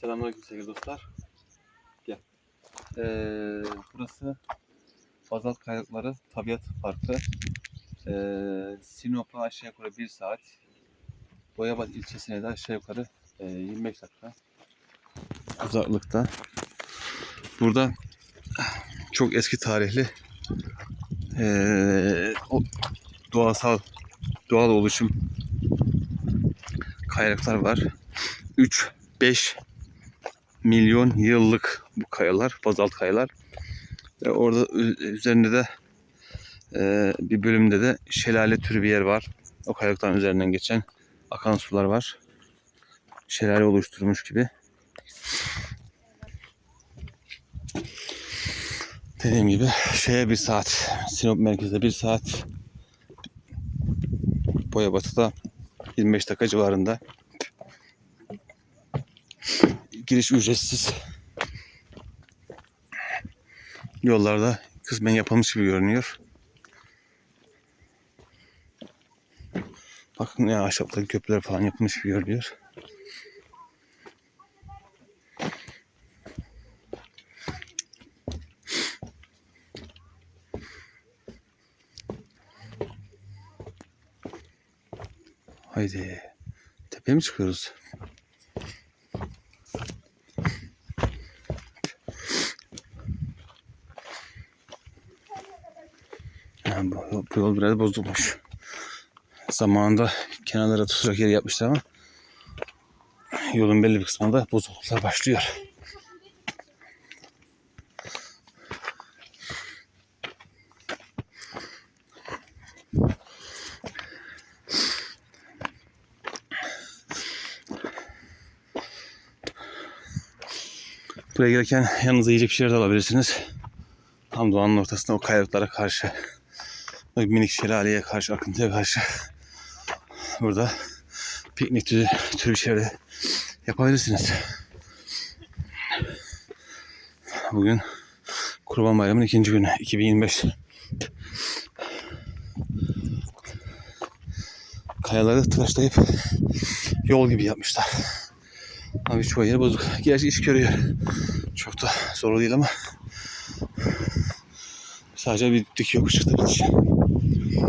Selamünaleyküm sevgili dostlar. Gel. Ee, burası Bazalt Kayalıkları Tabiat Parkı. Ee, Sinop'a aşağı yukarı 1 saat. Boyabat ilçesine de aşağı yukarı e, 25 dakika uzaklıkta. Burada çok eski tarihli ee, o doğasal doğal oluşum kayalıklar var. 3 5 milyon yıllık bu kayalar, bazalt kayalar. Ve orada üzerinde de e, bir bölümde de şelale türü bir yer var. O kayalıkların üzerinden geçen akan sular var. Şelale oluşturmuş gibi. Dediğim gibi şeye bir saat, Sinop merkezde bir saat, Boyabatı'da 25 dakika civarında. Giriş ücretsiz. Yollarda kısmen yapılmış gibi görünüyor. Bakın ya ahşaptaki köprüler falan yapılmış gibi görünüyor. Haydi. Tepeye mi çıkıyoruz? Ha, bu, bu yol biraz bozulmuş. Zamanında kenarlara tutacak yer yapmışlar ama yolun belli bir kısmında bozukluklar başlıyor. Buraya gelirken yanınıza yiyecek bir şeyler de alabilirsiniz. Tam doğanın ortasında o kayalıklara karşı, o minik şelaleye karşı, akıntıya karşı burada piknik türü, türü bir şeyler yapabilirsiniz. Bugün Kurban Bayramı'nın ikinci günü, 2025. Kayaları tıraşlayıp yol gibi yapmışlar. Abi çoğu yeri bozuk. Gerçi iş görüyor. Çok da zor değil ama sadece bir dik yokuş çıktı bitiş.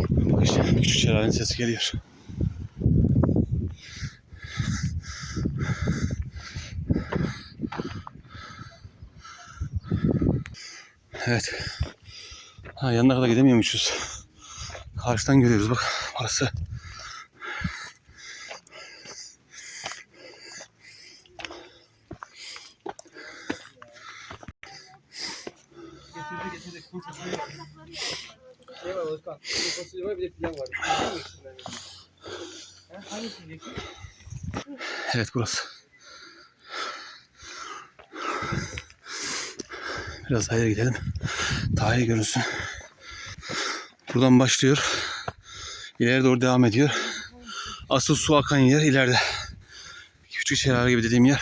Bak işte küçük şelalenin sesi geliyor. Evet. Ha, yanına kadar gidemiyormuşuz. Karşıdan görüyoruz bak. Burası. Getirdi getirdi. Kuru fasulye var. Şey var Özkan. Kuru fasulye var bir de pilav var. Biliyor musun ikisinden de? Ha, Hangisini yiyeceksin? Evet burası. Biraz daha ileri gidelim. Daha iyi görünsün. Buradan başlıyor. İleri doğru devam ediyor. Asıl su akan yer ileride. Küçük şelale gibi dediğim yer.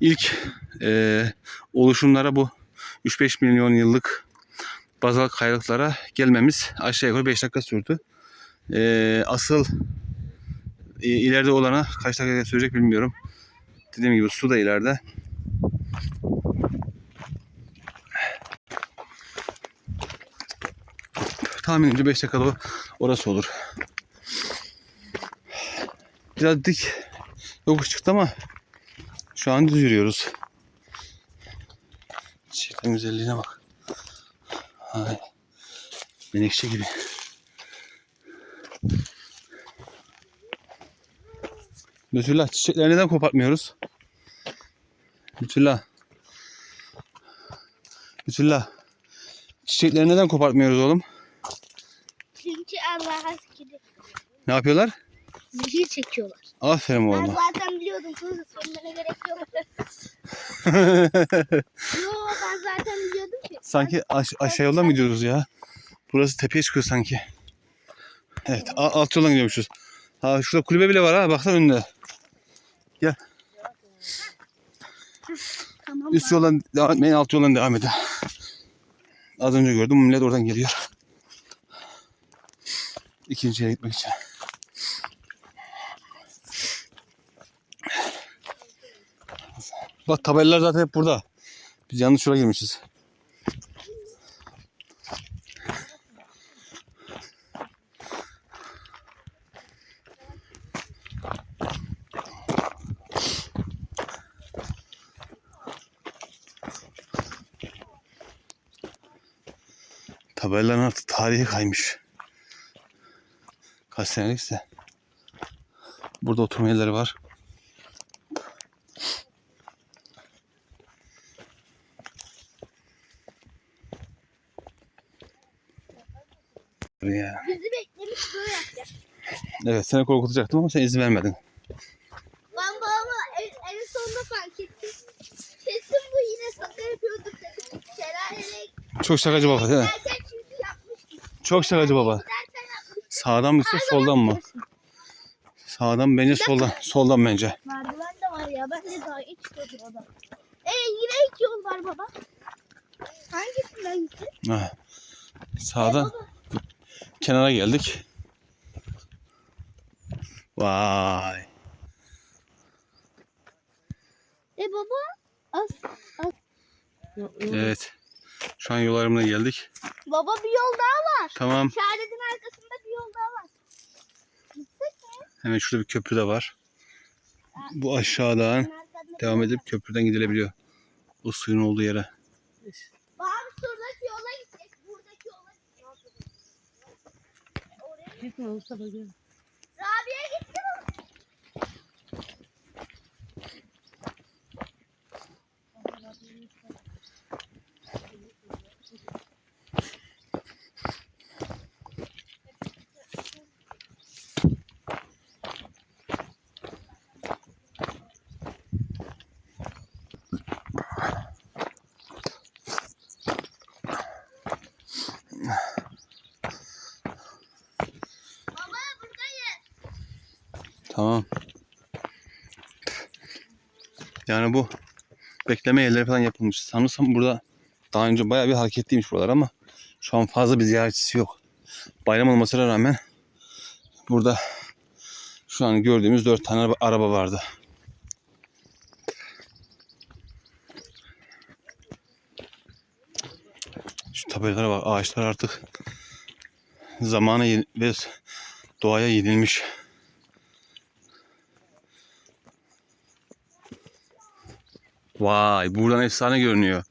İlk eee, oluşumlara bu 3-5 milyon yıllık bazalt kayalıklara gelmemiz aşağı yukarı 5 dakika sürdü. Ee, asıl e, ileride olana kaç dakika sürecek bilmiyorum. Dediğim gibi su da ileride. Tahminimce 5 dakikada orası olur. Biraz dik yokuş çıktı ama şu an düz yürüyoruz. Çiçeklerin güzelliğine bak. Ay, menekşe gibi. Lütfullah çiçekleri neden kopartmıyoruz? Lütfullah. Lütfullah. Çiçekleri neden kopartmıyoruz oğlum? Çünkü Allah'a şükür. Ne yapıyorlar? Zehir çekiyorlar. Aferin Ben oğlum. zaten biliyordum. Kızı söylemene gerek yok. Yo ben zaten biliyordum ki. sanki aş- aşağı yoldan mı gidiyoruz ya? Burası tepeye çıkıyor sanki. Evet alt yoldan gidiyormuşuz. Ha şurada kulübe bile var ha baksana önünde. Tamam. Üst yoldan devam etmeyin alt yoldan devam edin. Az önce gördüm millet oradan geliyor. İkinci yere gitmek için. Bak tabelalar zaten hep burada. Biz yanlış şuraya girmişiz. Tabelaların artık tarihi kaymış. Kaç senelikse. Burada oturma yerleri var. Ya. Bizi beklemiş böyle yapacak. Evet seni korkutacaktım ama sen izin vermedin. Ben babamı en, en sonunda fark ettim. Kesin bu yine şaka yapıyordu. Şelaleyle Çok şakacı baba değil mi? giderken çünkü yapmıştım. Çok şakacı baba. Giderken. Sağdan mı gitsin soldan mı? Sağdan bence soldan. Soldan bence. Merdiven de var ya. Bence daha hiç çıkıyordur o da. Ee yine hiç yol var baba. Hangisinden gittin? Ha. Sağdan kenara geldik. Vay. E baba. As, Evet. Şu an yol ayrımına geldik. baba bir yol daha var. Tamam. İşaretin arkasında bir yol daha var. Gitsek mi? Hemen şurada bir köprü de var. Bu aşağıdan devam edip köprüden gidilebiliyor. O suyun olduğu yere. Oh, so good. Tamam. Yani bu bekleme yerleri falan yapılmış. Sanırsam burada daha önce bayağı bir hareketliymiş buralar ama şu an fazla bir ziyaretçisi yok. Bayram olmasına rağmen burada şu an gördüğümüz dört tane araba- vardı. Şu tabelalara bak ağaçlar artık zamana ve doğaya yenilmiş. Vay buradan efsane görünüyor.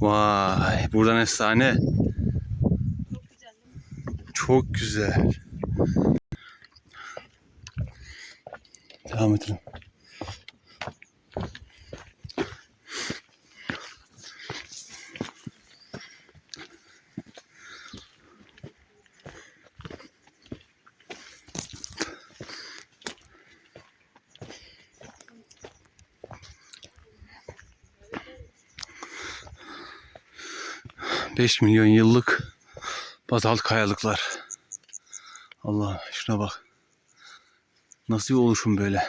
Vay buradan efsane. Çok güzel. Devam edelim. Beş milyon yıllık bazalt kayalıklar. Allah şuna bak. Nasıl bir oluşum böyle.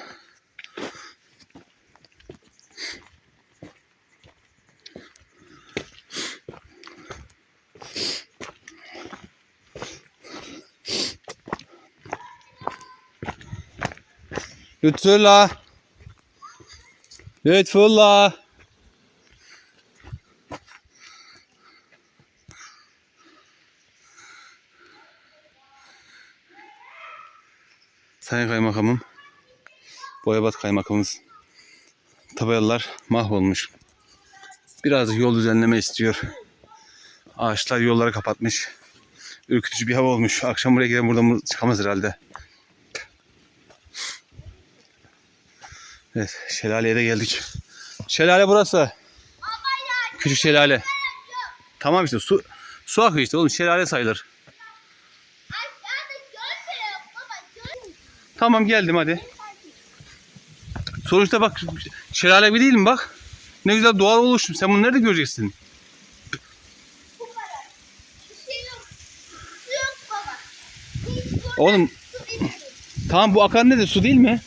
Lütfullah. Lütfullah. Sayın Kaymakamım, Boyabat Kaymakamımız tabelalar mahvolmuş. Birazcık yol düzenleme istiyor. Ağaçlar yolları kapatmış. Ürkütücü bir hava olmuş. Akşam buraya gelen buradan çıkamaz herhalde. Evet, şelaleye de geldik. Şelale burası. Küçük şelale. Tamam işte su su akıyor işte oğlum şelale sayılır. Aşağıda görmüyorum baba görmüyorum. Tamam geldim hadi. Sonuçta bak şelale gibi değil mi bak. Ne güzel doğal oluşum. Sen bunu nerede göreceksin? Oğlum tamam bu akan nedir? Su değil mi?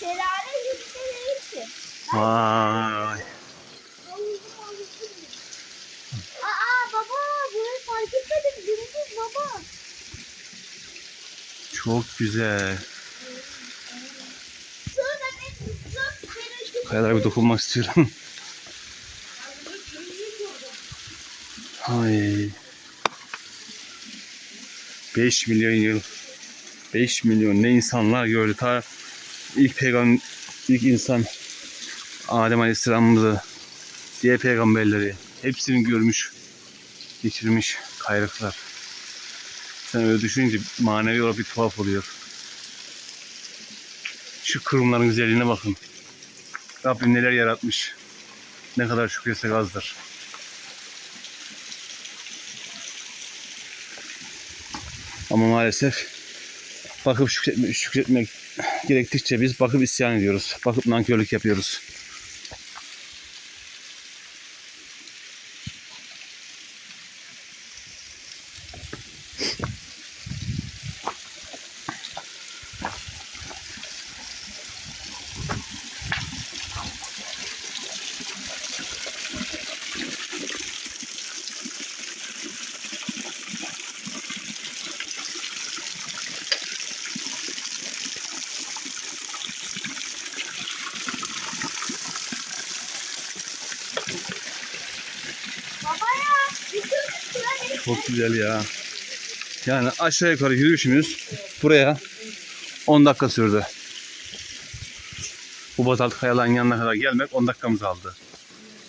Şelale yükselir. Vay. Aa baba burayı fark etmedim. Dümdüz baba. Çok güzel. Kayalara bir dokunmak istiyorum. Ay. 5 milyon yıl. 5 milyon ne insanlar gördü. Ta ilk peygamber, ilk insan Adem Aleyhisselam'ımızı, diğer peygamberleri hepsini görmüş, geçirmiş kayrıklar. Sen öyle düşününce manevi olarak bir tuhaf oluyor. Şu kırımların güzelliğine bakın. Rabbim neler yaratmış. Ne kadar şükretsek azdır. Ama maalesef bakıp şükretmek, şükretmek gerektikçe biz bakıp isyan ediyoruz. Bakıp nankörlük yapıyoruz. Baba ya. Bütün şurayı Çok güzel ya. Yani aşağı yukarı yürüyüşümüz buraya 10 dakika sürdü. Bu bazalt kayaların yanına kadar gelmek 10 dakikamızı aldı.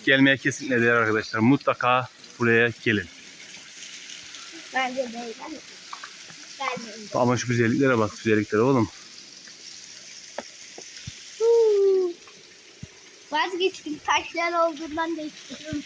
Gelmeye kesinlikle değer arkadaşlar. Mutlaka buraya gelin. Bence. Gelmeyin. Ama şu güzelliklere bak güzelliklere oğlum. Vazgeçtim taşlar olduğundan değiştiriyorum.